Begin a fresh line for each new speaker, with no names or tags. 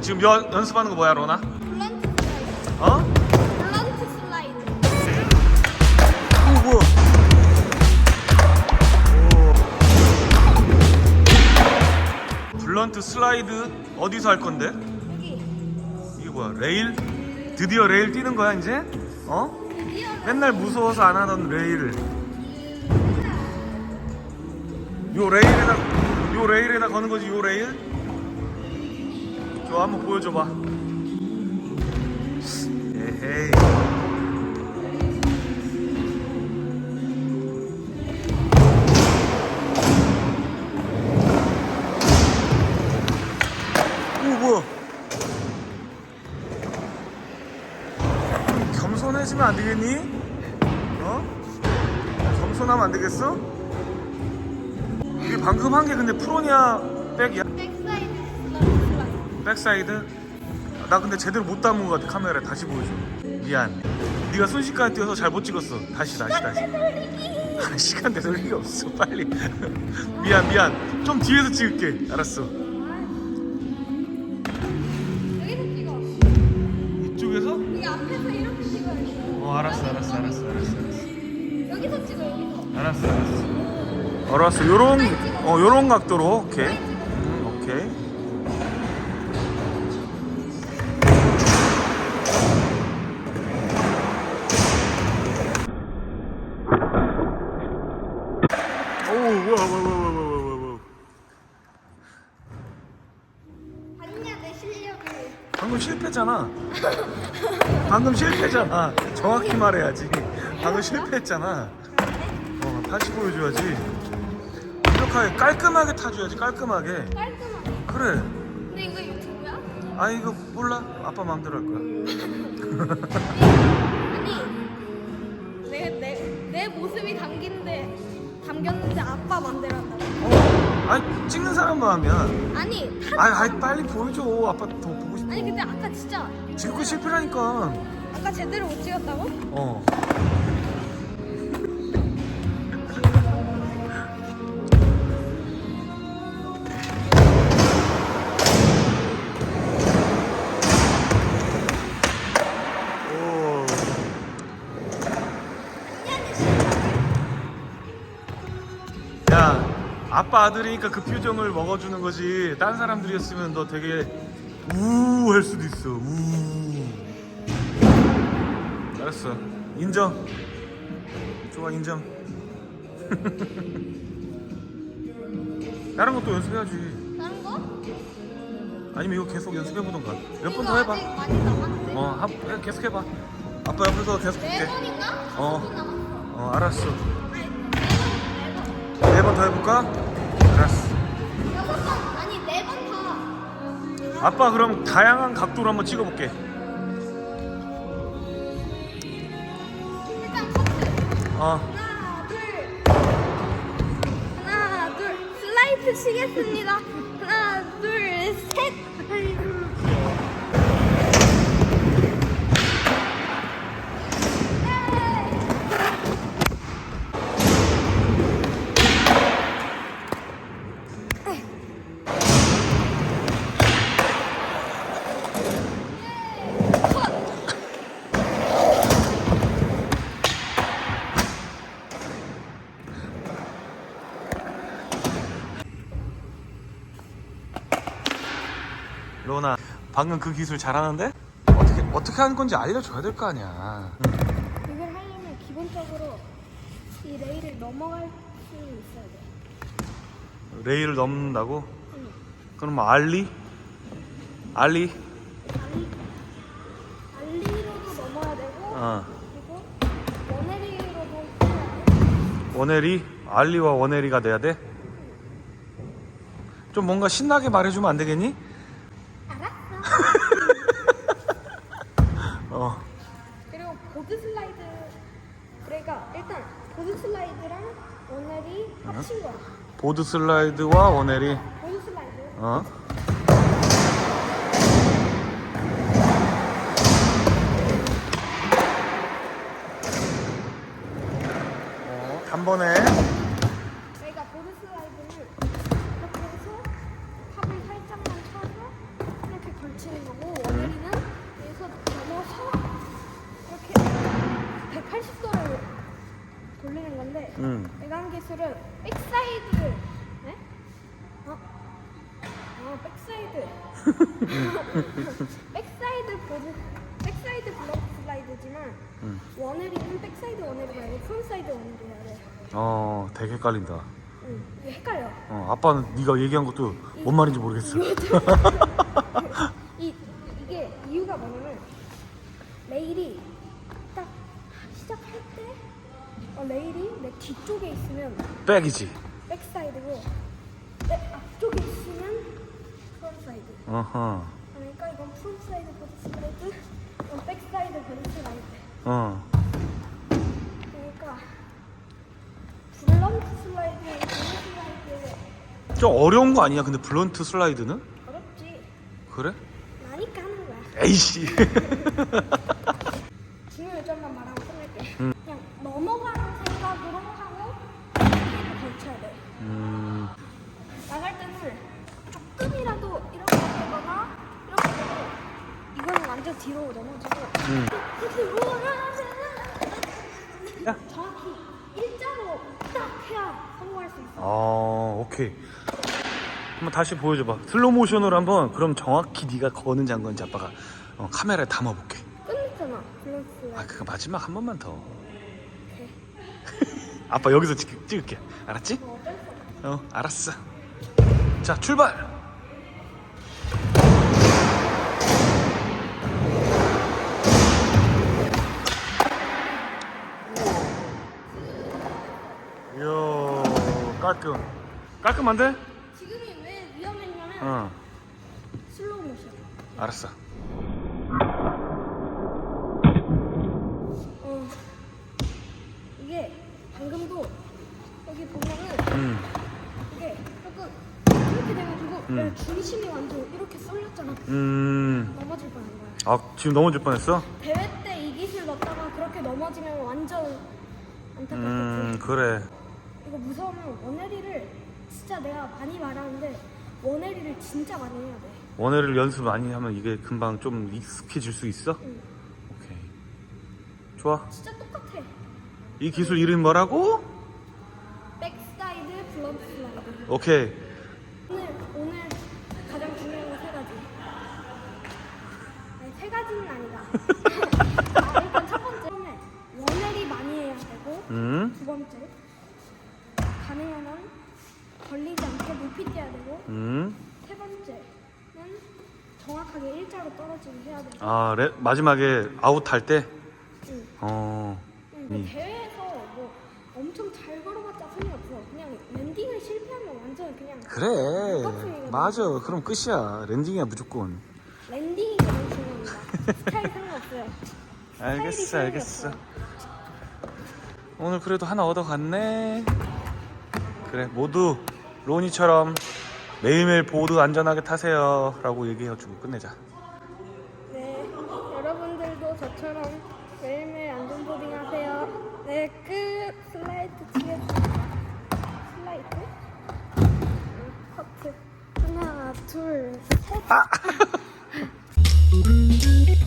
지금 연, 연습하는 거 뭐야 로나?
블런트 슬라이드.
어?
블런트 슬라이드.
오 뭐야? 오. 블런트 슬라이드 어디서 할 건데?
여기.
이게 뭐야? 레일? 드디어 레일 뛰는 거야 이제? 어? 맨날 무서워서 안 하던 레일을. 요 레일에다 요 레일에다 거는 거지 요 레일? 저 한번 보여줘봐. 에헤이. 안 되겠니? 어? 겸손하면 안 되겠어? 이게 방금 한 게 근데 프로냐 백이야?
백사이드?
나 근데 제대로 못 담은 것 같아 카메라에. 다시 보여줘. 미안. 네가 순식간에 뛰어서 잘 못 찍었어. 다시 다시 다시. 아, 시간 되돌리기 없어 빨리. 미안 미안. 좀 뒤에서 찍을게. 알았어.
여기서 찍어.
이쪽에서?
여기 앞에서 이렇게 찍어야 돼.
어 알았어 알았어 알았어 알았어 알았어.
여기서 찍어 여기서.
알았어 알았어. 알았어. 요런 어. 요런 각도로. 오케이. 음, 오케이 방금 실패했잖아. 방금 실패잖아. 정확히 말해야지. 방금 실패했잖아. 어 다시 보여줘야지. 완벽하게 깔끔하게 타줘야지 깔끔하게.
깔끔하게.
그래.
근데 이거 유튜브야?
아 이거 몰라? 아빠 마음대로 할 거야.
아니 내 내 내 모습이 담긴데 담겼는데 아빠 맘대로 한다고.
어 아니 찍는 사람 마음이야.
아니 타.
아이 아이 빨리 보여줘. 아빠 더
아니 근데 아까 진짜
찍고 실패라니까
아까 제대로 못 찍었다고?
어 오. 야, 아빠 아들이니까 그 표정을 먹어주는 거지. 딴 사람들이었으면 너 되게 우 할 수도 있어. 우. 알았어. 인정. 좋아, 인정. 다른 것도 연습해야지.
다른 거?
아니면 이거 계속 연습해보던가. 몇 번 더 해봐.
아직 많이 남았는데.
어, 한, 해, 계속 해봐. 아빠 옆에서 계속
네
볼게.
번인가?
어.
번 남았어.
어, 알았어.
아니, 네 번, 네 번.
네 번 더 해볼까? 알았어. 아빠 그럼 다양한 각도로 한번 찍어볼게.
일단.
어.
하나, 둘. 하나, 둘. 슬라이드 치겠습니다. 하나, 둘, 셋.
로나, 방금 그 기술 잘하는데? 어떻게 어떻게 하는 건지 알려줘야 될 거 아니야.
이걸 하려면 기본적으로 이 레일을 넘어갈 수 있어야 돼.
레일을 넘는다고? 그럼 뭐 알리? 알리?
알리, 알리로도 넘어야 되고
어.
그리고 원해리로도 해야 돼.
원해리? 알리와 원해리가 돼야 돼? 좀 뭔가 신나게 말해주면 안 되겠니?
그러니까 일단 보드 슬라이드랑 원해리 합친 거야.
보드 슬라이드와 원해리.
보드 슬라이드.
어? 어, 한 번에
저희가 보드 슬라이드를 이렇게 해서 탑을 살짝만 쳐서 이렇게 걸치는 거고 원래는 여기서 넘어서 이렇게 180도를 돌리는 건데
응.
내가 한 기술은 백사이드 네? 어? 어 백사이드 백사이드 보드 백사이드 블록 슬라이드지만
응.
원회리는 백사이드 원회리 말고 프론사이드 원회리 해야 돼
어, 되게 헷갈린다.
응, 헷갈려
어, 아빠는 네가 얘기한 것도 뭔 말인지 모르겠어.
뒤쪽에 있으면
백이지.
백사이드고 내 앞쪽에 있으면 프론사이드
어허.
그러니까 이건 프론사이드 보드 슬라이드 이건 백사이드 보드 슬라이드
어.
그러니까 블런트 슬라이드 보드 슬라이드
좀 어려운 거 아니야? 근데 블런트 슬라이드는?
어렵지
그래?
나니까 하는 거야
에이씨.
중요 요점만 말하고 끝낼게
음.
그냥 넘어가는 생각으로 하고 테이프 걸쳐야 돼
음.
나갈 때는 조금이라도 이렇게 되거나 이렇게 되고 이거는 완전 뒤로 넘어지고
음.
뒤로
야.
정확히 일자로 딱 해야 성공할 수 있어
어, 오케이. 한번 다시 보여줘봐. 슬로우 모션으로 한번 그럼 정확히 네가 안 거는지 아빠가 어, 카메라에 담아볼게.
블런스
아, 그거 마지막 한 번만 더. 아빠 여기서 찍, 찍을게. 알았지?
뭐 어쩔 수 없어
어, 알았어. 자, 출발. 이야, 깔끔. 깔끔한데?
지금이 왜 위험했냐면
어,
슬로우 모션
알았어.
어 이게 방금도 여기 보면은
음,
이게 조금 이렇게 돼가지고
음.
내가 중심이 완전 이렇게 쏠렸잖아
음.
넘어질 뻔한 거야
아, 지금 넘어질 뻔했어?
대회 때 이 기술 넣다가 그렇게 넘어지면 완전 안타깝겠지
음, 그래.
이거 무서우면 원해리를 진짜 내가 많이 말하는데 원해리를 진짜 많이 해야 돼
원회를 연습 많이 하면 이게 금방 좀 익숙해질 수 있어?
응.
오케이. 좋아.
진짜 똑같아
이 기술 이름이 뭐라고?
백사이드 블런트 슬라이드
오케이.
떨어지게 해야 되고.
아, 레, 마지막에 아웃 할 때?
응.
어.
근데
음.
대회에서 뭐 엄청 잘 걸어봤자 소용없어. 그냥 랜딩을 실패하면 완전 그냥
그래. 맞아. 그럼 끝이야. 랜딩이야, 무조건.
랜딩이 가장 중요합니다. 스타일 상관없어요.
알겠어, 알겠어.
소용이
오늘 그래도 하나 얻어갔네. 그래, 모두 로니처럼 매일매일 보드 안전하게 타세요. 라고 얘기해주고 끝내자.
네, 저처럼 매일매일 안전보딩 하세요. 네, 끝. 슬라이드 뒤에 슬라이드. 응, 커트. 하나, 둘, 셋.